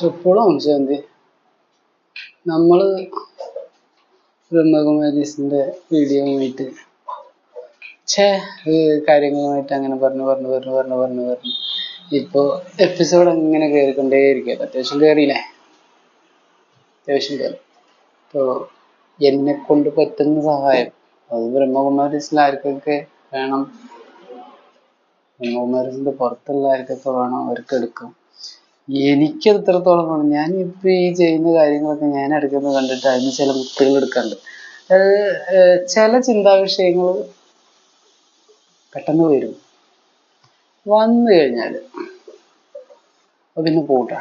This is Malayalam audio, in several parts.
ട്രിപ്പിളും ശാന്തി നമ്മൾ ബ്രഹ്മകുമാരീസിന്റെ വീഡിയോയുമായിട്ട് ഛേ കാര്യങ്ങളുമായിട്ട് അങ്ങനെ പറഞ്ഞു പറഞ്ഞു പറഞ്ഞു പറഞ്ഞു പറഞ്ഞു പറഞ്ഞു. ഇപ്പോൾ എപ്പിസോഡ് അങ്ങനെ കയറിക്കൊണ്ടേയിരിക്കുക അത്യാവശ്യം കയറിയില്ലേ അത്യാവശ്യം കയറി ഇപ്പോൾ എന്നെ കൊണ്ട് പറ്റുന്ന സഹായം. അത് ബ്രഹ്മകുമാരീസിൽ ആർക്കൊക്കെ വേണം? ബ്രഹ്മകുമാരീസിന്റെ പുറത്തുള്ള ആർക്കൊക്കെ വേണം? അവർക്ക് എടുക്കും. എനിക്ക് എത്രത്തോളം വേണം? ഞാൻ ഇപ്പൊ ഈ ചെയ്യുന്ന കാര്യങ്ങളൊക്കെ ഞാൻ എടുക്കുന്നത് കണ്ടിട്ട് അതിന് ചില കുട്ടികൾ എടുക്കാറുണ്ട്. ചില ചിന്താവിഷയങ്ങൾ പെട്ടെന്ന് വരും. വന്നു കഴിഞ്ഞാൽ പിന്നെ പോട്ടാ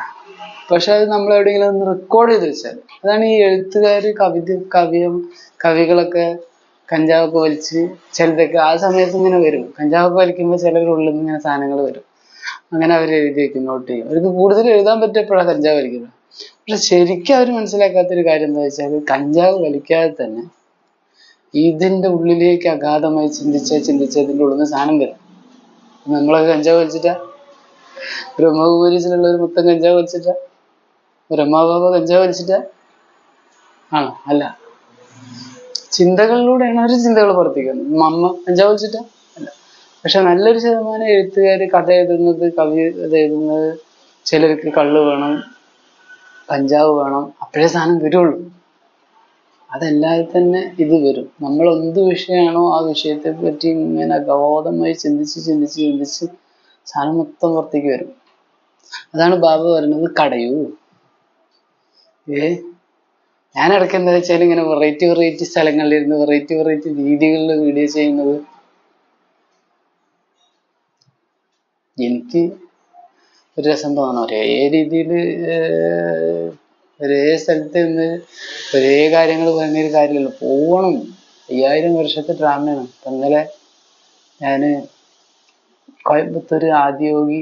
പക്ഷെ അത് നമ്മൾ എവിടെയെങ്കിലും ഒന്ന് റെക്കോർഡ് ചെയ്ത് വെച്ചാൽ അതാണ് ഈ എഴുത്തുകാർ കവിത കവിയം കവികളൊക്കെ കഞ്ചാവൊക്കെ വലിച്ച് ചിലതൊക്കെ ആ സമയത്ത് ഇങ്ങനെ വരും. കഞ്ചാവൊക്കെ വലിക്കുമ്പോൾ ചിലരുടെ ഉള്ളിൽ ഇങ്ങനെ സാധനങ്ങൾ വരും. അങ്ങനെ അവർ എഴുതി വെക്കും നോട്ട് ചെയ്യും. അവർക്ക് കൂടുതൽ എഴുതാൻ പറ്റിയപ്പോഴാണ് കഞ്ചാവ് വലിക്കുന്നത്. പക്ഷെ ശരിക്കും അവർ മനസ്സിലാക്കാത്തൊരു കാര്യം എന്താ വെച്ചാൽ കഞ്ചാവ് വലിക്കാതെ തന്നെ ഇതിന്റെ ഉള്ളിലേക്ക് അഗാധമായി ചിന്തിച്ച ചിന്തിച്ച ഇതിന്റെ ഉള്ളിൽ നിന്ന് സാധനം വരും. നമ്മളൊക്കെ കഞ്ചാവ് വലിച്ചിട്ടാ? ബ്രഹ്മപൂരിച്ചിലുള്ള ഒരു മൊത്തം കഞ്ചാവ് വലിച്ചിട്ടാ? ബ്രഹ്മാബാബ കഞ്ചാവ് വലിച്ചിട്ടാ? ആണോ? അല്ല. ചിന്തകളിലൂടെയാണ് അവർ ചിന്തകൾ പ്രവർത്തിക്കുന്നത് മമ്മ കഞ്ചാവ് വലിച്ചിട്ടാ? പക്ഷെ നല്ലൊരു ശതമാനം എഴുത്തുകാര് കഥ എഴുതുന്നത് കവി കഥ എഴുതുന്നത് ചിലർക്ക് കള്ള് വേണം കഞ്ചാവ് വേണം അപ്പോഴേ സാധനം വരുള്ളൂ. അതല്ലാതെ തന്നെ ഇത് വരും. നമ്മൾ എന്ത് വിഷയമാണോ ആ വിഷയത്തെ പറ്റി ഇങ്ങനെ അഗോധമായി ചിന്തിച്ച് ചിന്തിച്ച് ചിന്തിച്ച് സാധനം മൊത്തം പുറത്തേക്ക് വരും. അതാണ് ബാബ പറയുന്നത് കടയൂ. ഏ? ഞാൻ ഇടയ്ക്ക് എന്താ വെച്ചാൽ ഇങ്ങനെ വെറൈറ്റി വെറൈറ്റി സ്ഥലങ്ങളിൽ ഇരുന്ന് വെറൈറ്റി വെറൈറ്റി രീതികളിൽ വീഡിയോ ചെയ്യുന്നത് എനിക്ക് ഒരു രസം തോന്നണം. ഒരേ രീതിയിൽ ഒരേ സ്ഥലത്ത് നിന്ന് ഒരേ കാര്യങ്ങൾ പറഞ്ഞൊരു കാര്യമല്ല പോകണം അയ്യായിരം വർഷത്തെ ഡ്രാമയാണ് ഇപ്പം ഇന്നലെ ഞാൻ കോയമ്പത്തൂർ ആദ്യയോഗി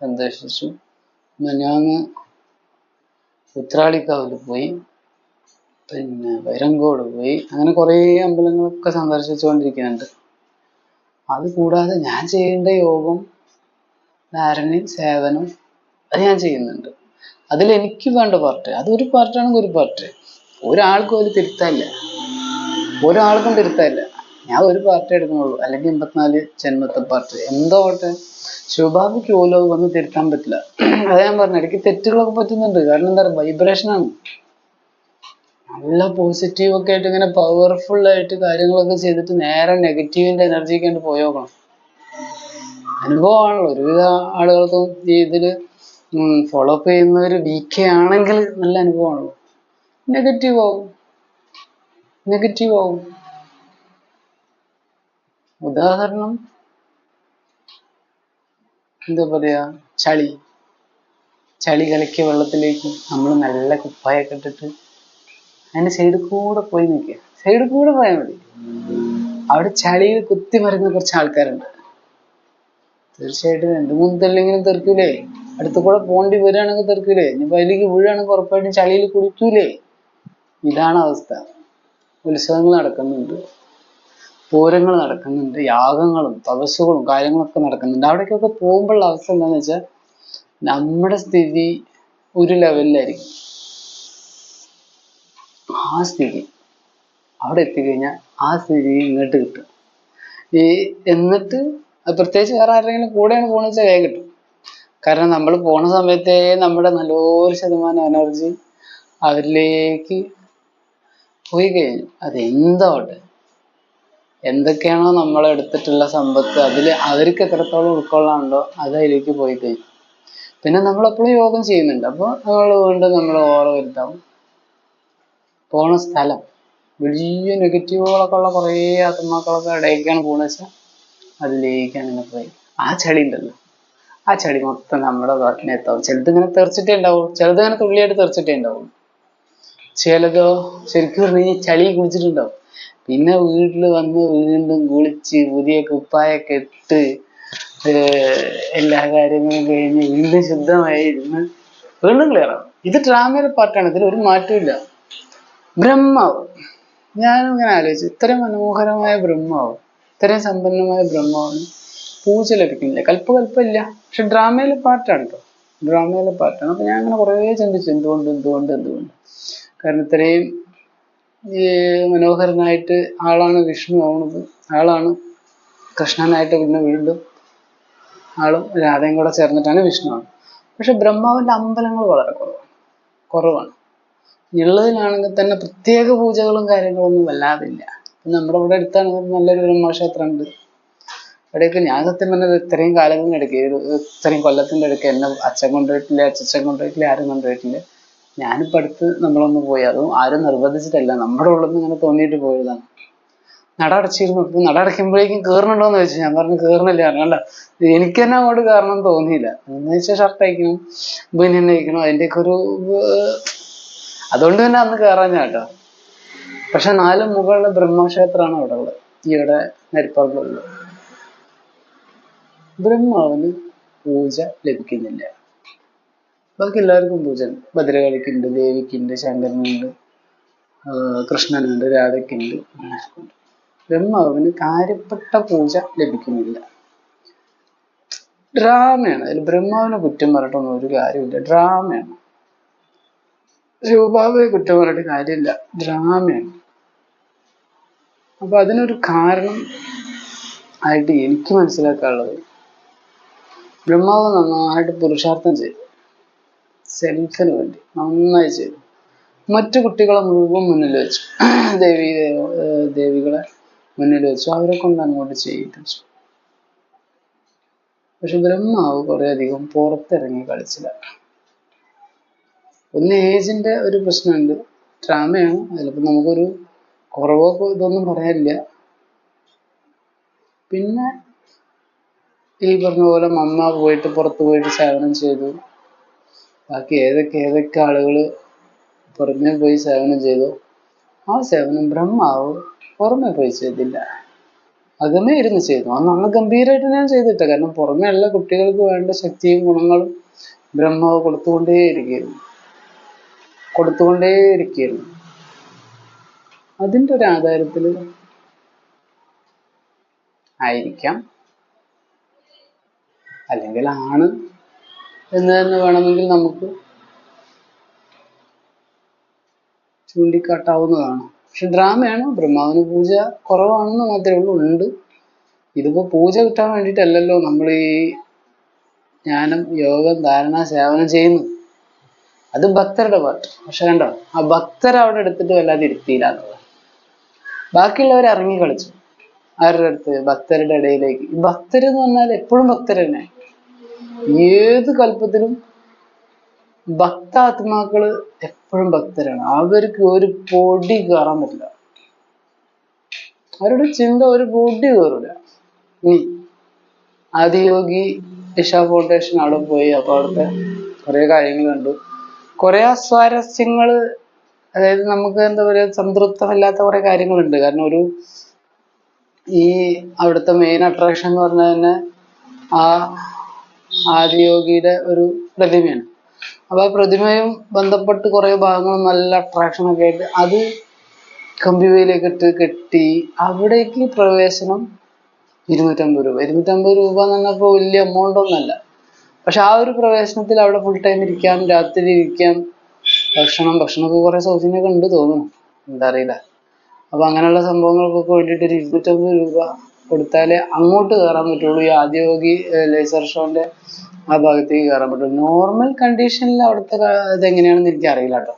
സന്ദർശിച്ചു. ഞാൻ ഉത്രാളിക്കാവിൽ പോയി. പിന്നെ വൈരങ്കോട് പോയി. അങ്ങനെ കുറേ അമ്പലങ്ങളൊക്കെ സന്ദർശിച്ചുകൊണ്ടിരിക്കുന്നുണ്ട്. അത് കൂടാതെ ഞാൻ ചെയ്യേണ്ട യോഗം ധാരണയും സേവനവും അത് ഞാൻ ചെയ്യുന്നുണ്ട്. അതിൽ എനിക്ക് വേണ്ട പാർട്ട് അതൊരു പാർട്ടാണെങ്കിൽ ഒരു പാർട്ട് ഒരാൾക്കും ഒരു തിരുത്തല്ല ഒരാൾക്കും തിരുത്തല്ല ഞാൻ ഒരു പാർട്ടി എടുക്കുന്നുള്ളൂ. അല്ലെങ്കിൽ എൺപത്തിനാല് ജന്മത്തെ പാർട്ട് എന്തോ ആവട്ടെ. ശുഭാബിക്ക് അത് വന്ന് തിരുത്താൻ പറ്റില്ല. അത് ഞാൻ പറഞ്ഞു ഇടയ്ക്ക് തെറ്റുകളൊക്കെ പറ്റുന്നുണ്ട്. കാരണം എന്താ പറയുക വൈബ്രേഷൻ ആണ്. നല്ല പോസിറ്റീവ് ഒക്കെ ആയിട്ട് ഇങ്ങനെ പവർഫുൾ ആയിട്ട് കാര്യങ്ങളൊക്കെ ചെയ്തിട്ട് നേരെ നെഗറ്റീവിന്റെ എനർജിക്ക് വേണ്ടി പോയോക്കണം. അനുഭവമാണല്ലോ. ഒരുവിധ ആളുകൾക്കും ജീവിതത്തിൽ ഫോളോ അപ്പ് ചെയ്യുന്നവർ കെ ആണെങ്കിൽ നല്ല അനുഭവമാണല്ലോ. നെഗറ്റീവ് ആവും. നെഗറ്റീവ് ആവും. ഉദാഹരണം എന്താ പറയാ ചളി. ചളി കലക്കിയ വെള്ളത്തിലേക്ക് നമ്മൾ നല്ല കുപ്പായൊക്കെ ഇട്ടിട്ട് അതിന്റെ സൈഡിൽ കൂടെ പോയി നിൽക്കുക. സൈഡിൽ കൂടെ പോയാൽ മതി. അവിടെ ചളിയിൽ കുത്തി മരുന്ന കുറച്ച് ആൾക്കാരുണ്ട്. തീർച്ചയായിട്ടും രണ്ടു മൂന്ന് തല്ലെങ്കിലും തെറിക്കൂലേ അടുത്ത കൂടെ പോണ്ടി വരികയാണെങ്കിൽ തെറിക്കൂലേ ഇനിയിപ്പോ അതിലേക്ക് വീഴുകയാണെങ്കിൽ ഉറപ്പായിട്ടും ചളിയിൽ കുളിക്കൂലേ. ഇതാണ് അവസ്ഥ. ഉത്സവങ്ങൾ നടക്കുന്നുണ്ട്. പൂരങ്ങൾ നടക്കുന്നുണ്ട്. യാഗങ്ങളും തപസ്സുകളും കാര്യങ്ങളൊക്കെ നടക്കുന്നുണ്ട്. അവിടേക്കൊക്കെ പോകുമ്പോഴുള്ള അവസ്ഥ എന്താണെന്ന് വെച്ചാൽ നമ്മുടെ സ്ഥിതി ഒരു ലെവലിലായിരിക്കും. ആ സ്ഥിതി. അവിടെ എത്തിക്കഴിഞ്ഞാൽ ആ സ്ഥിതി ഇങ്ങോട്ട് കിട്ടും. ഈ എന്നിട്ട് അത് പ്രത്യേകിച്ച് വേറെ ആരെങ്കിലും കൂടെയാണ് പോണെന്ന് വെച്ചാൽ വേഗം കിട്ടും. കാരണം നമ്മൾ പോണ സമയത്തേ നമ്മുടെ നല്ലൊരു ശതമാനം എനർജി അവരിലേക്ക് പോയി കഴിഞ്ഞു. അത് എന്താവട്ടെ എന്തൊക്കെയാണോ നമ്മൾ എടുത്തിട്ടുള്ള സമ്പത്ത് അതിൽ അവർക്ക് എത്രത്തോളം ഉൾക്കൊള്ളാനുണ്ടോ അത് അതിലേക്ക് പോയി കഴിഞ്ഞു. പിന്നെ നമ്മൾ എപ്പോഴും യോഗം ചെയ്യുന്നുണ്ട്. അപ്പോൾ നമ്മൾ വീണ്ടും നമ്മൾ ഓറ വരുത്താവും. പോണ സ്ഥലം വലിയ നെഗറ്റീവുകളൊക്കെ ഉള്ള കുറേ ആത്മാക്കളൊക്കെ ഇടയ്ക്കാണ് പോണെന്ന് വെച്ചാൽ അതിലേക്കാണ് ഇങ്ങനെ പോയി. ആ ചളി ഉണ്ടല്ലോ. ആ ചളി മൊത്തം നമ്മുടെ ഭാഗത്തിനെത്താവും ചിലത് ഇങ്ങനെ തെറിച്ചിട്ടേ ഉണ്ടാവും ചിലത് ഇങ്ങനെ തുള്ളിയായിട്ട് തെറിച്ചിട്ടേ ഉണ്ടാവും ചിലതോ ശരിക്കും പറഞ്ഞു കഴിഞ്ഞാൽ ചളി കുളിച്ചിട്ടുണ്ടാവും പിന്നെ വീട്ടിൽ വന്ന് വീണ്ടും കുളിച്ച് പുതിയ കുപ്പായൊക്കെ ഇട്ട് എല്ലാ കാര്യങ്ങളും കഴിഞ്ഞ് വീണ്ടും ശുദ്ധമായി ഇരുന്ന് വീണ്ടും ക്ലിയർ ആവും. ഇത് ഡ്രാമയുടെ പാർട്ടാണ് ഇതിൽ ഒരു മാറ്റമില്ല ബ്രഹ്മാവ്. ഞാനും ഇങ്ങനെ ആലോചിച്ചു. ഇത്രയും മനോഹരമായ ബ്രഹ്മാവും. ഇത്രയും സമ്പന്നമായ ബ്രഹ്മാവിന് പൂജ ലഭിക്കുന്നില്ല കൽപ്പകൽപ്പില്ല പക്ഷെ ഡ്രാമയിലെ പാർട്ടാണ് കേട്ടോ ഡ്രാമയിലെ പാട്ടാണ്. അപ്പൊ ഞാൻ അങ്ങനെ കുറേ ചിന്തിച്ചു. എന്തുകൊണ്ട് എന്തുകൊണ്ട് എന്തുകൊണ്ട്? കാരണം ഇത്രയും മനോഹരനായിട്ട് ആളാണ് വിഷ്ണു ആവുന്നത് ആളാണ് കൃഷ്ണനായിട്ട് പിന്നെ വീണ്ടും ആളും രാധയും കൂടെ ചേർന്നിട്ടാണ് വിഷ്ണു ആണ് പക്ഷെ ബ്രഹ്മാവിന്റെ അമ്പലങ്ങൾ വളരെ കുറവാണ്. കുറവാണ്. ഉള്ളതിലാണെങ്കിൽ തന്നെ പ്രത്യേക പൂജകളും കാര്യങ്ങളൊന്നും വല്ലാതില്ല. നമ്മുടെ ഇവിടെ അടുത്താണ് നല്ലൊരു ബ്രഹ്മക്ഷേത്രം ഉണ്ട് ഇവിടെയൊക്കെ ഞാൻ സത്യം പറഞ്ഞത് ഇത്രയും കാലത്തിന്റെ ഇടയ്ക്ക് ഇത്രയും കൊല്ലത്തിന്റെ ഇടയ്ക്ക് എന്നെ അച്ഛൻ കൊണ്ടുപോയിട്ടില്ല അച്ഛൻ കൊണ്ടുപോയിട്ടില്ല ആരും കൊണ്ടുപോയിട്ടില്ല. ഞാനിപ്പോൾ അടുത്ത് നമ്മളൊന്ന് പോയി അതും ആരും നിർബന്ധിച്ചിട്ടല്ല നമ്മുടെ ഉള്ളിൽ നിന്ന് ഇങ്ങനെ തോന്നിയിട്ട് പോയതാണ്. നട അടച്ചിരുന്നു. നട അടയ്ക്കുമ്പോഴേക്കും കേറണുണ്ടോന്ന് ചോദിച്ചു. ഞാൻ പറഞ്ഞു കേറണില്ല. കണ്ട എനിക്ക് തന്നെ അങ്ങോട്ട് കാരണം തോന്നിയില്ല. എന്ന് വെച്ചാൽ ഷർട്ട് അയക്കണം ബനിയൻ അയക്കണം അതിന്റെയൊക്കെ ഒരു അതുകൊണ്ട് തന്നെ അന്ന് കയറാൻ കേട്ടോ. പക്ഷെ നാല് മുകളിലെ ബ്രഹ്മക്ഷേത്രമാണ് അവിടെ ഉള്ളത് ഈയിടെ നരിപ്പാടിലുള്ളത് ബ്രഹ്മാവിന് പൂജ ലഭിക്കുന്നില്ല. ബാക്കി എല്ലാവർക്കും പൂജ ഭദ്രകാളിക്കുണ്ട് ദേവിക്കുണ്ട് ശങ്കരനുണ്ട് കൃഷ്ണനുണ്ട് രാധയ്ക്കുണ്ട് ബ്രഹ്മാവിന് കാര്യപ്പെട്ട പൂജ ലഭിക്കുന്നില്ല. ഡ്രാമയാണ്. അതിൽ ബ്രഹ്മാവിനെ കുറ്റം പറഞ്ഞിട്ടൊന്നും ഒരു കാര്യമില്ല ഡ്രാമയാണ്. ശിവബാബയെ കുറ്റം പറഞ്ഞിട്ട് കാര്യമില്ല. ഡ്രാമയാണ് അപ്പൊ അതിനൊരു കാരണം ആയിട്ട് എനിക്ക് മനസ്സിലാക്കാനുള്ളത്. ബ്രഹ്മാവ് നന്നായിട്ട് പുരുഷാർത്ഥം ചെയ്തു. സെൽഫിന് വേണ്ടി നന്നായി ചെയ്തു. മറ്റു കുട്ടികളെ മുഴുവൻ മുന്നിൽ വെച്ചു. ദേവി ദേവികളെ മുന്നിൽ വെച്ചു. അവരെ കൊണ്ട് അങ്ങോട്ട് ചെയ്യിപ്പിച്ചു പക്ഷെ ബ്രഹ്മാവ് കുറെ അധികം പുറത്തിറങ്ങി കളിച്ചില്ല. ഒന്ന് ഏജിന്റെ ഒരു പ്രശ്നമുണ്ട്. ഡ്രാമയാണ്. അതിലിപ്പോ നമുക്കൊരു കുറവോ ഇതൊന്നും പറയാനില്ല. പിന്നെ ഈ പറഞ്ഞ പോലെ മമ്മ പോയിട്ട് പുറത്ത് പോയിട്ട് സേവനം ചെയ്തു. ബാക്കി ഏതൊക്കെ ഏതൊക്കെ ആളുകൾ പുറമെ പോയി സേവനം ചെയ്തു? ആ സേവനം ബ്രഹ്മാവ് പുറമെ പോയി ചെയ്തില്ല. അകമേ ഇരുന്ന് ചെയ്തു. അത് നമ്മൾ ഗംഭീരമായിട്ട് ഞാൻ ചെയ്തിട്ട കാരണം പുറമെ ഉള്ള കുട്ടികൾക്ക് വേണ്ട ശക്തിയും ഗുണങ്ങളും ബ്രഹ്മാവ് കൊടുത്തുകൊണ്ടേയിരിക്കുന്നു. കൊടുത്തുകൊണ്ടേയിരിക്കുന്നു അതിന്റെ ഒരു ആധാരത്തിൽ ആയിരിക്കാം. അല്ലെങ്കിൽ ആണ് എന്ന് തന്നെ വേണമെങ്കിൽ നമുക്ക് ചൂണ്ടിക്കാട്ടാവുന്നതാണ്. പക്ഷെ ഡ്രാമയാണ് ബ്രഹ്മാവിന് പൂജ കുറവാണെന്ന് മാത്രമേ ഉള്ളൂ ഉണ്ട്. ഇതിപ്പോ പൂജ കിട്ടാൻ വേണ്ടിയിട്ടല്ലല്ലോ നമ്മൾ ഈ ജ്ഞാനം യോഗം ധാരണ സേവനം ചെയ്യുന്നു അത് ഭക്തരുടെ പാട്ട് പക്ഷെ കണ്ടോ? ആ ഭക്തർ അവിടെ എടുത്തിട്ട് വല്ലാതെ ഇരുത്തിയില്ല എന്നുള്ളത്. ബാക്കിയുള്ളവർ ഇറങ്ങി കളിച്ചു. ആരുടെ അടുത്ത് ഭക്തരുടെ ഇടയിലേക്ക്. ഈ ഭക്തർ എന്ന് പറഞ്ഞാൽ എപ്പോഴും ഭക്തർ തന്നെ. ഏത് കൽപ്പത്തിലും ഭക്താത്മാക്കൾ എപ്പോഴും ഭക്തരാണ്. അവർക്ക് ഒരു പൊടി കയറാൻ പറ്റില്ല. അവരുടെ ചിന്ത ഒരു പൊടി കയറില്ല ഇനി ആദിയോഗി ഇഷ ഫൗണ്ടേഷൻ അവിടെ പോയി. അപ്പൊ അവിടുത്തെ കുറെ കാര്യങ്ങൾ കണ്ടു. കുറെ അസ്വാരസ്യങ്ങൾ അതായത് നമുക്ക് എന്താ പറയാ സംതൃപ്തമല്ലാത്ത കുറെ കാര്യങ്ങളുണ്ട്. കാരണം ഒരു ഈ അവിടുത്തെ മെയിൻ അട്രാക്ഷൻ എന്ന് പറഞ്ഞാൽ തന്നെ ആ ആദിയോഗിയുടെ ഒരു പ്രതിമയാണ്. അപ്പൊ ആ പ്രതിമയും ബന്ധപ്പെട്ട് കുറെ ഭാഗങ്ങൾ നല്ല അട്രാക്ഷൻ ഒക്കെ ആയിട്ട് അത് കമ്പിവേലിയൊക്കെ ഇട്ട് കെട്ടി അവിടേക്ക് പ്രവേശനം ഇരുന്നൂറ്റമ്പത് രൂപ. ഇരുന്നൂറ്റമ്പത് രൂപ എന്ന് പറഞ്ഞപ്പോ വലിയ എമൗണ്ട് ഒന്നല്ല പക്ഷെ ആ ഒരു പ്രവേശനത്തിൽ അവിടെ ഫുൾ ടൈം ഇരിക്കാം രാത്രി ഇരിക്കാം. ഭക്ഷണം ഭക്ഷണമൊക്കെ കുറെ സൗജന്യമൊക്കെ ഉണ്ട് തോന്നുന്നു. എന്താ അറിയില്ല. അപ്പൊ അങ്ങനെയുള്ള സംഭവങ്ങൾക്കൊക്കെ വേണ്ടിയിട്ട് ഒരു ഇരുന്നൂറ്റമ്പത് രൂപ കൊടുത്താലേ അങ്ങോട്ട് കയറാൻ പറ്റുള്ളൂ. ഈ ആദ്യയോഗി ലേസർ ഷോന്റെ ആ ഭാഗത്തേക്ക് കയറാൻ പറ്റുള്ളൂ. നോർമൽ കണ്ടീഷനിൽ അവിടുത്തെ ക- ഇതെങ്ങനെയാണെന്ന് എനിക്ക് അറിയില്ല കേട്ടോ.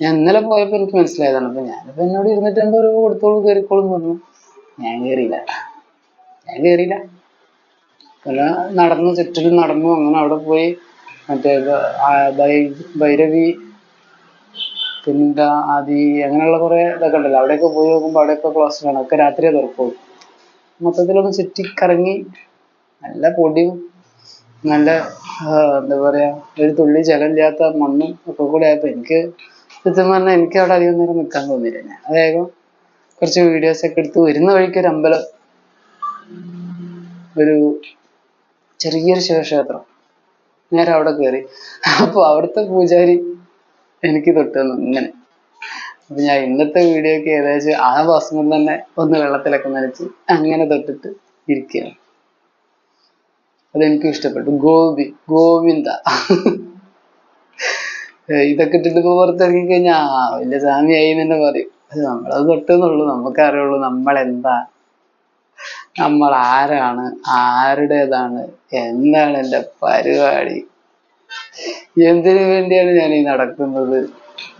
ഞാൻ ഇന്നലെ പോയപ്പോ എനിക്ക് മനസ്സിലായതാണ്. അപ്പൊ ഞാനിപ്പോ എന്നോട് ഇരുന്നൂറ്റമ്പത് രൂപ കൊടുത്തോളൂ കയറിക്കോളും പറഞ്ഞു. ഞാൻ കയറിയില്ല ഞാൻ കയറിയില്ല പിന്നെ നടന്നു ചുറ്റിലും നടന്നു അങ്ങനെ അവിടെ പോയി. മറ്റേ ഭൈരവി പിന്നെന്താ ആദി അങ്ങനെയുള്ള കുറെ ഇതൊക്കെ ഉണ്ടല്ലോ. അവിടെയൊക്കെ പോയി നോക്കുമ്പോൾ അവിടെയൊക്കെ ക്ലോസ്ഡ് ആണ് ഒക്കെ രാത്രിയേ തുറക്കുള്ളൂ മൊത്തത്തിലൊന്ന് ചുറ്റിക്കറങ്ങി നല്ല പൊടിയും നല്ല എന്താ പറയാ ഒരു തുള്ളി ജലമില്ലാത്ത മണ്ണും ഒക്കെ കൂടെ ആയപ്പോ എനിക്ക് സത്യം പറഞ്ഞാൽ എനിക്ക് അവിടെ അധികം നേരം നിൽക്കാൻ തോന്നിയില്ല. ഞാൻ അതായത് കുറച്ച് വീഡിയോസ് ഒക്കെ എടുത്ത് വരുന്ന വഴിക്ക് ഒരു അമ്പലം ഒരു ചെറിയൊരു ശിവക്ഷേത്രം. നേരെ അവിടെ കയറി അപ്പൊ അവിടുത്തെ പൂജാരി എനിക്ക് തൊട്ട് തന്നു. ഇങ്ങനെ. അപ്പൊ ഞാൻ ഇന്നത്തെ വീഡിയോക്ക് ഏകദേശം ആ ഭസ്മം തന്നെ ഒന്ന് വെള്ളത്തിലൊക്കെ നനച്ച് അങ്ങനെ തൊട്ടിട്ട് ഇരിക്കുകയാണ്. അതെനിക്കും ഇഷ്ടപ്പെട്ടു. ഗോപി ഗോവിന്ദ. ഇതൊക്കെ ഇട്ടിട്ട് ഇപ്പൊ പുറത്തിറങ്ങി കഴിഞ്ഞാ ആ വലിയ സ്വാമിയായി എന്ന് പറയും. അത് നമ്മളത് തൊട്ടെന്നുള്ളൂ നമുക്ക് അറിയുള്ളൂ നമ്മൾ എന്താ നമ്മൾ ആരാണ് ആരുടേതാണ്? എന്താണ് എന്റെ പരിപാടി? എന്തിനു വേണ്ടിയാണ് ഞാൻ ഈ നടക്കുന്നത്?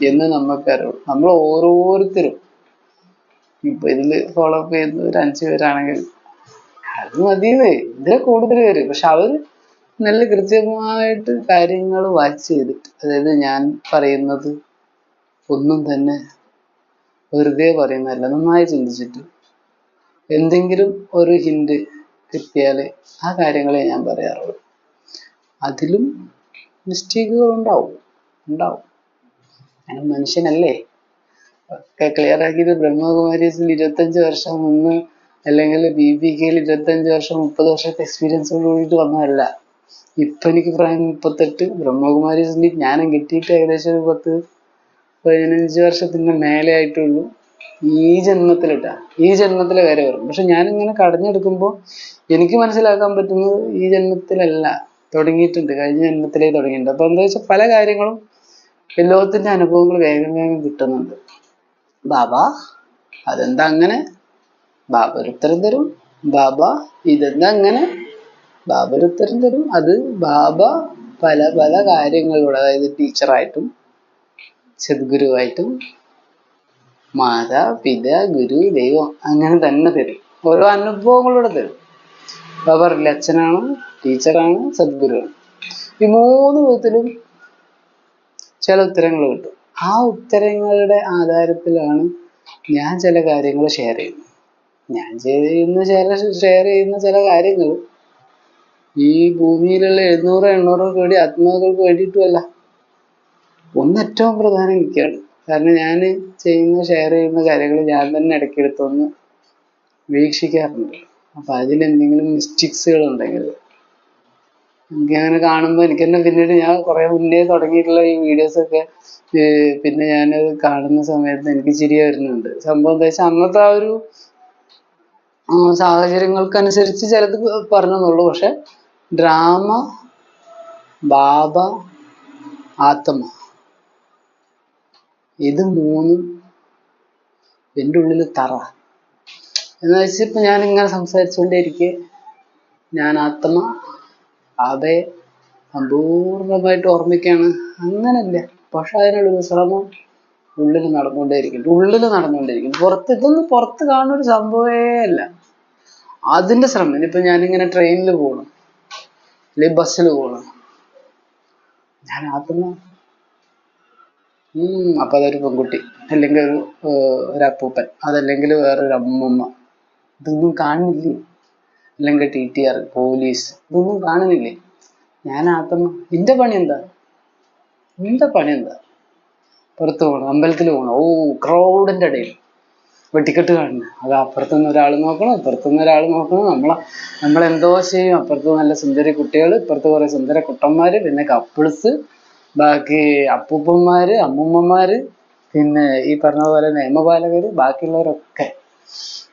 എന്ന് നമുക്കറിയുള്ളൂ നമ്മൾ ഓരോരുത്തരും. ഇപ്പൊ ഇതിൽ ഫോളോ അപ്പ് ചെയ്യുന്ന ഒരു അഞ്ചു പേരാണെങ്കിൽ അത് മതിയെന്നേ ഇതിലെ കൂടുതൽ പേര്. പക്ഷെ അവർ നല്ല കൃത്യമായിട്ട് കാര്യങ്ങൾ വാച്ച് ചെയ്തിട്ട് അതായത് ഞാൻ പറയുന്നത് ഒന്നും തന്നെ വെറുതെ പറയുന്നതല്ല നന്നായി ചിന്തിച്ചിട്ട് എന്തെങ്കിലും ഒരു ഹിന്റ് കിട്ടിയാൽ ആ കാര്യങ്ങളെ ഞാൻ പറയാറുള്ളൂ. അതിലും മിസ്റ്റേക്കുകൾ ഉണ്ടാവും ഉണ്ടാവും. ഞാൻ മനുഷ്യനല്ലേ? ഒക്കെ ക്ലിയർ ആക്കിയത് ബ്രഹ്മകുമാരീസിൽ ഇരുപത്തഞ്ച് വർഷം മുന്ന് അല്ലെങ്കിൽ ബി ബി കെയിൽ ഇരുപത്തഞ്ച് വർഷം മുപ്പത് വർഷത്തെ എക്സ്പീരിയൻസോട് കൂടിയിട്ട് വന്നതല്ല. ഇപ്പൊ എനിക്ക് പ്രായം മുപ്പത്തെട്ട് ബ്രഹ്മകുമാരീസിൽ ജ്ഞാനം കിട്ടിയിട്ട് ഏകദേശം ഒരു പത്ത് പതിനഞ്ച് വർഷത്തിന്റെ മേലെ ആയിട്ടുള്ളൂ. ഈ ജന്മത്തിലിട്ട. ഈ ജന്മത്തിലെ കാര്യം വരും പക്ഷെ ഞാൻ ഇങ്ങനെ കടഞ്ഞെടുക്കുമ്പോൾ എനിക്ക് മനസ്സിലാക്കാൻ പറ്റുന്നത് ഈ ജന്മത്തിലല്ല തുടങ്ങിയിട്ടുണ്ട്. കഴിഞ്ഞ ജന്മത്തിലേ തുടങ്ങിയിട്ടുണ്ട്. അപ്പൊ എന്താ വെച്ചാൽ പല കാര്യങ്ങളും ലോകത്തിന്റെ അനുഭവങ്ങൾ വേഗം വേഗം കിട്ടുന്നുണ്ട്. ബാബ അതെന്താ അങ്ങനെ? ബാബ ഒരു ഉത്തരം തരും. ബാബ ഇതെന്താ അങ്ങനെ? ബാബ ഒരു ഉത്തരം തരും. അത് ബാബ പല പല കാര്യങ്ങളിലൂടെ അതായത് ടീച്ചറായിട്ടും സദ്ഗുരുവായിട്ടും മാതാ പിത ഗുരു ദൈവം അങ്ങനെ തന്നെ തരും. ഓരോ അനുഭവങ്ങളിലൂടെ തരും. അപ്പൊ പറഞ്ഞില്ല അച്ഛനാണ് ടീച്ചറാണ് സദ്ഗുരുവാണ്. ഈ മൂന്ന് വിധത്തിലും ചില ഉത്തരങ്ങൾ കിട്ടും. ആ ഉത്തരങ്ങളുടെ ആധാരത്തിലാണ് ഞാൻ ചില കാര്യങ്ങൾ ഷെയർ ചെയ്യുന്നത്. ഞാൻ ചെയ്യുന്ന ചില ഷെയർ ചെയ്യുന്ന ചില കാര്യങ്ങൾ ഈ ഭൂമിയിലുള്ള എഴുന്നൂറ് എണ്ണൂറ് കോടി ആത്മാക്കൾക്ക് വേണ്ടിയിട്ടുമല്ല ഒന്ന് ഏറ്റവും പ്രധാനം എനിക്കാണ് കാരണം ഞാൻ ചെയ്യുന്ന ഷെയർ ചെയ്യുന്ന കാര്യങ്ങൾ ഞാൻ തന്നെ ഇടയ്ക്കെടുത്തൊന്ന് വീക്ഷിക്കാറുണ്ട്. അപ്പൊ അതിലെന്തെങ്കിലും മിസ്റ്റേക്സുകൾ ഉണ്ടെങ്കിൽ എനിക്ക് അങ്ങനെ കാണുമ്പോൾ എനിക്ക് തന്നെ പിന്നീട് ഞാൻ കുറേ മുന്നേ തുടങ്ങിയിട്ടുള്ള ഈ വീഡിയോസ് ഒക്കെ ഏർ പിന്നെ ഞാനത് കാണുന്ന സമയത്ത് എനിക്ക് ചിരി വരുന്നുണ്ട്. സംഭവം എന്താ വെച്ചാൽ അന്നത്തെ ആ ഒരു സാഹചര്യങ്ങൾക്കനുസരിച്ച് ചിലത് പറഞ്ഞെന്നുള്ളൂ. പക്ഷെ ഡ്രാമ ബാബ ആത്മ ഇത് മൂന്നും എന്റെ ഉള്ളിൽ തറ. എന്ന് വെച്ചാൽ ഇപ്പൊ ഞാൻ ഇങ്ങനെ സംസാരിച്ചുകൊണ്ടേയിരിക്കെ ഞാൻ ആത്മ അതെ സമ്പൂർണമായിട്ട് ഓർമ്മിക്കാണ്. അങ്ങനല്ല. പക്ഷെ അതിനുള്ളൊരു ശ്രമം ഉള്ളിൽ നടന്നുകൊണ്ടേയിരിക്കും. ഉള്ളിൽ നടന്നുകൊണ്ടേയിരിക്കും. പുറത്ത് ഇതൊന്നും പുറത്ത് കാണുന്ന ഒരു സംഭവമേ അല്ല. അതിന്റെ ശ്രമം. ഇനിയിപ്പോ ഞാനിങ്ങനെ ട്രെയിനിൽ പോകണം അല്ലെങ്കിൽ ബസ്സിൽ പോകണം ഞാൻ ആത്മ അപ്പൊ അതൊരു പെൺകുട്ടി. അല്ലെങ്കിൽ ഒരു അപ്പൂപ്പൻ. അതല്ലെങ്കിൽ വേറൊരു അമ്മമ്മ. ഇതൊന്നും കാണുന്നില്ലേ അല്ലെങ്കിൽ ടി ടി ആർ പോലീസ്. ഇതൊന്നും കാണുന്നില്ലേ ഞാൻ ആത്തമ്മ നിന്റെ പണി എന്താ? നിന്റെ പണി എന്താ? പുറത്ത് പോകണം അമ്പലത്തിൽ പോകണം ഓ ക്രൗഡിന്റെ ഇടയിൽ. വെട്ടിക്കെട്ട് കാണുന്നു. അത് അപ്പുറത്തുനിന്ന് ഒരാൾ നോക്കണം ഇപ്പുറത്തുനിന്ന് ഒരാൾ നോക്കണം. നമ്മളെ നമ്മളെന്തോ ചെയ്യും. അപ്പുറത്ത് നല്ല സുന്ദരി കുട്ടികൾ ഇപ്പുറത്ത് കുറെ സുന്ദര കുട്ടന്മാർ പിന്നെ കപ്പിൾസ് ബാക്കി അപ്പൂപ്പന്മാര് അമ്മൂമ്മമാര് പിന്നെ ഈ പറഞ്ഞ പോലെ നിയമപാലകര് ബാക്കിയുള്ളവരൊക്കെ.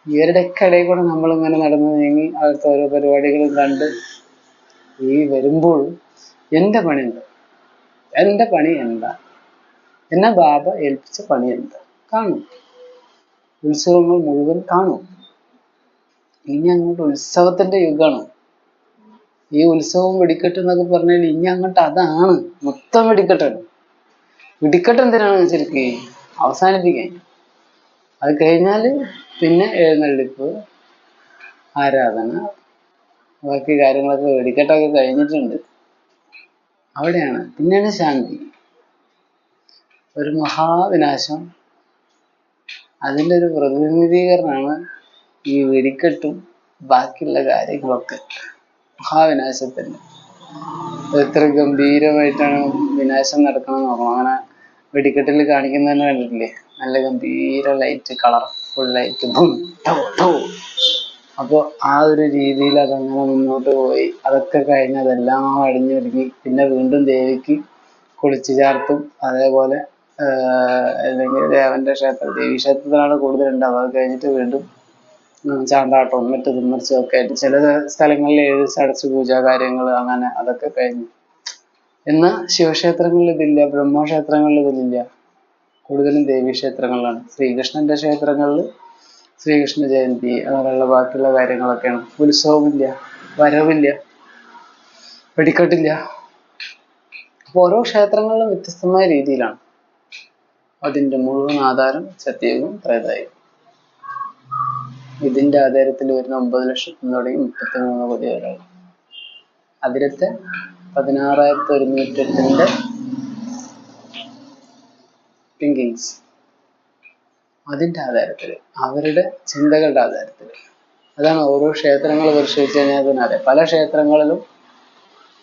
ഇവരുടെയൊക്കെ ഇടയിൽ കൂടെ നമ്മളിങ്ങനെ നടന്നു നീങ്ങി അവിടുത്തെ ഓരോ പരിപാടികളും കണ്ട് ഈ വരുമ്പോൾ എന്റെ പണി എന്താ? എന്റെ പണി എന്താ? എന്നെ ബാബ ഏൽപ്പിച്ച പണി എന്താ? കാണും. ഉത്സവങ്ങൾ മുഴുവൻ കാണും. ഇനി അങ്ങോട്ട് ഉത്സവത്തിന്റെ യുഗമാണ്. ഈ ഉത്സവം വെടിക്കെട്ട് എന്നൊക്കെ പറഞ്ഞാൽ ഇനി അങ്ങോട്ട് അതാണ്. മൊത്തം വെടിക്കെട്ടാണ് വെടിക്കെട്ട് എന്തിനാണ് ശരിക്കും? അവസാനിപ്പിക്കാൻ. അത് കഴിഞ്ഞാൽ പിന്നെ എഴുന്നള്ളിപ്പ് ആരാധന ബാക്കി കാര്യങ്ങളൊക്കെ വെടിക്കെട്ടൊക്കെ കഴിഞ്ഞിട്ടുണ്ട്. അവിടെയാണ്. പിന്നെയാണ് ശാന്തി. ഒരു മഹാവിനാശം. അതിന്റെ ഒരു പ്രതിനിധീകരണമാണ് ഈ വെടിക്കെട്ടും ബാക്കിയുള്ള കാര്യങ്ങളൊക്കെ. മഹാവിനാശത്തിന്റെ എത്ര ഗംഭീരമായിട്ടാണ് വിനാശം നടക്കണമെന്ന് നോക്കണം അങ്ങനെ വെടിക്കെട്ടിൽ കാണിക്കുന്ന തന്നെ കണ്ടിട്ടില്ലേ? നല്ല ഗംഭീര ലൈറ്റ് കളർഫുൾ ലൈറ്റ് അപ്പോൾ ആ ഒരു രീതിയിൽ അതങ്ങനെ മുന്നോട്ട് പോയി. അതൊക്കെ കഴിഞ്ഞ് അതെല്ലാം അടിഞ്ഞൊരുങ്ങി പിന്നെ വീണ്ടും ദേവിക്ക് കുളിച്ചു ചാർത്തും. അതേപോലെ അല്ലെങ്കിൽ ദേവന്റെ ക്ഷേത്രം ദേവി ക്ഷേത്രത്തിലാണ് കൂടുതൽ ഉണ്ടാവുക അത് കഴിഞ്ഞിട്ട് വീണ്ടും ഉം ചാണ്ടാട്ടവും മറ്റു തിമർച്ചയും ഒക്കെ ചില സ്ഥലങ്ങളിൽ ഏഴ് അടച്ച് പൂജ കാര്യങ്ങൾ അങ്ങനെ അതൊക്കെ കഴിഞ്ഞു. എന്നാൽ ശിവക്ഷേത്രങ്ങളിൽ ഇതില്ല ബ്രഹ്മക്ഷേത്രങ്ങളിൽ ഇതില്ല. കൂടുതലും ദേവീക്ഷേത്രങ്ങളിലാണ് ശ്രീകൃഷ്ണന്റെ ക്ഷേത്രങ്ങളിൽ ശ്രീകൃഷ്ണ ജയന്തി അങ്ങനെയുള്ള ബാക്കിയുള്ള കാര്യങ്ങളൊക്കെയാണ്. ഉത്സവമില്ല വരവില്ല വെടിക്കെട്ടില്ല. ഓരോ ക്ഷേത്രങ്ങളിലും വ്യത്യസ്തമായ രീതിയിലാണ്. അതിന്റെ മുഴുവൻ ആധാരം സത്യവും ത്രേതായും. ഇതിന്റെ ആധാരത്തിൽ വരുന്ന ഒമ്പത് ലക്ഷത്തിൽ തുടങ്ങി മുപ്പത്തി മൂന്ന് കോടി വരെയാണ് അതിലത്തെ പതിനാറായിരത്തി ഒരുന്നൂറ്റി എട്ടിന്റെ തിങ്കിങ്സ് അതിന്റെ ആധാരത്തിൽ അവരുടെ ചിന്തകളുടെ ആധാരത്തിൽ അതാണ് ഓരോ ക്ഷേത്രങ്ങൾ പരിശോധിച്ച് കഴിഞ്ഞാൽ അതിനറിയാം പല ക്ഷേത്രങ്ങളിലും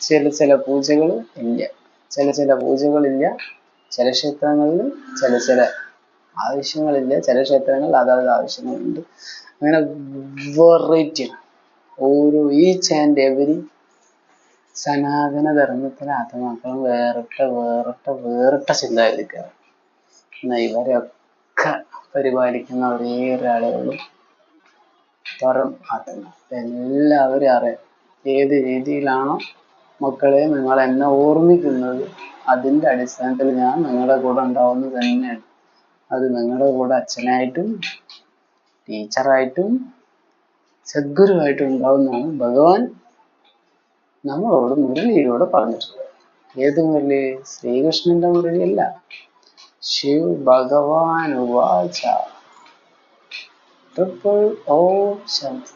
ചില ചില പൂജകൾ ഇല്ല. ചില ചില പൂജകളില്ല ചില ക്ഷേത്രങ്ങളിൽ ചില ചില ആവശ്യങ്ങളില്ല. ചില ക്ഷേത്രങ്ങൾ അതാത് ആവശ്യങ്ങളുണ്ട്. അങ്ങനെ വെറൈറ്റി ഓരോ ഈച്ച് ആൻഡ് എവരി സനാതന ധർമ്മത്തിലെ ആത്മാക്കളും വേറിട്ട വേറിട്ട വേറിട്ട ചിന്താഗതിക്കാർ എന്നാൽ ഇവരെയൊക്കെ പരിപാലിക്കുന്ന ഒരേ ഒരാളേ ഉള്ളൂ. പരം ആത്മ. എല്ലാവരും അറിയാം ഏത് രീതിയിലാണോ മക്കളെ നിങ്ങൾ എന്നെ ഓർമ്മിക്കുന്നത്. അതിന്റെ അടിസ്ഥാനത്തിൽ ഞാൻ നിങ്ങളുടെ കൂടെ ഉണ്ടാവുന്നത് തന്നെയാണ്. അത് നിങ്ങളുടെ കൂടെ അച്ഛനായിട്ടും ടീച്ചറായിട്ടും സദ്ഗുരുവായിട്ടും ഉണ്ടാവുന്നതാണ് ഭഗവാൻ നമ്മളോട് മുരളിയിലൂടെ പറഞ്ഞിട്ടുള്ളത്. ഏത് മുരളി? ശ്രീകൃഷ്ണന്റെ മുരളിയല്ല. ശിവ് ഭഗവാൻ ഉവാച ട്രിപ്പിൾ ഓ ശാന്തി